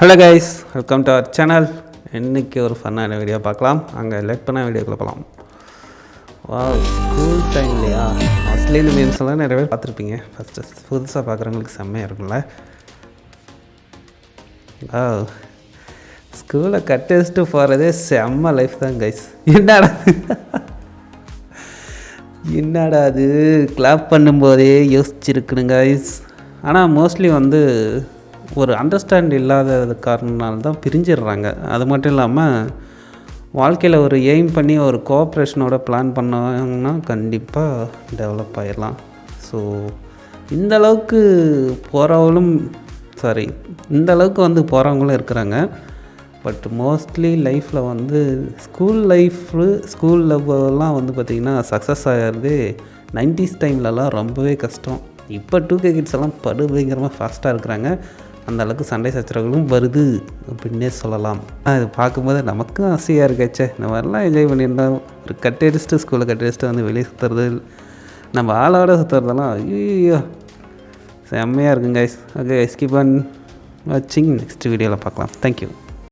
Hello guys welcome to our channel இன்றைக்கி ஒரு ஃபன்னான video பார்க்கலாம். அங்கே லேட் பண்ண வீடியோக்குள்ளே போகலாம் வா ஸ்கூல் டைம்லையா மோஸ்ட்லி இந்த மீம்ஸ் எல்லாம் நிறைய பேர் பார்த்துருப்பீங்க. ஃபஸ்ட்டு புதுசாக பார்க்குறவங்களுக்கு செம்மையாக இருக்கும்ல. ஆ ஸ்கூலை கட் வச்சுட்டு போகிறதே செம்ம லைஃப் தான் கைஸ் என்னடா என்னடா அது? கிளாப் பண்ணும்போதே யோசிச்சுருக்கணுங்க கைஸ் ஆனால் மோஸ்ட்லி வந்து ஒரு அண்டர்ஸ்டாண்ட் இல்லாத காரணனால தான் பிரிஞ்சிடுறாங்க. அது மட்டும் இல்லாமல் வாழ்க்கையில் ஒரு எய்ம் பண்ணி ஒரு கோஆப்ரேஷனோட பிளான் பண்ணாங்கன்னா கண்டிப்பாக டெவலப் ஆகிடலாம் ஸோ இந்த அளவுக்கு போகிறவங்களும் சாரி இந்த அளவுக்கு வந்து போகிறவங்களும் இருக்கிறாங்க. பட் மோஸ்ட்லி லைஃப்பில் வந்து ஸ்கூல் லைஃப்பு ஸ்கூல் லவ்லாம் வந்து பார்த்திங்கன்னா சக்ஸஸ் ஆகிறது நைன்டிஸ் டைம்லலாம் ரொம்பவே கஷ்டம். இப்போ டூ கே கிட்ஸ் எல்லாம் படு பயங்கரமாக ஃபாஸ்ட்டாக இருக்கிறாங்க. அந்த அளவுக்கு சண்டை சச்சரவுகளும் வருது அப்படின்னே சொல்லலாம். அது பார்க்கும்போது நமக்கும் ஆசையாக இருக்காச்சே இந்த மாதிரிலாம் என்ஜாய் பண்ணியிருந்தோம். ஒரு கட்டடிச்சுட்டு ஸ்கூலில் கட்டடிச்சுட்டு வந்து வெளியே சுற்றுறது நம்ம ஆளோட சுற்றுறதெல்லாம் ஐயோ செம்மையாக இருக்குங்க ஐஸ் ஓகே ஸ்கிப் அண்ட் வாட்சிங் நெக்ஸ்ட் வீடியோவில் பார்க்கலாம். Thank you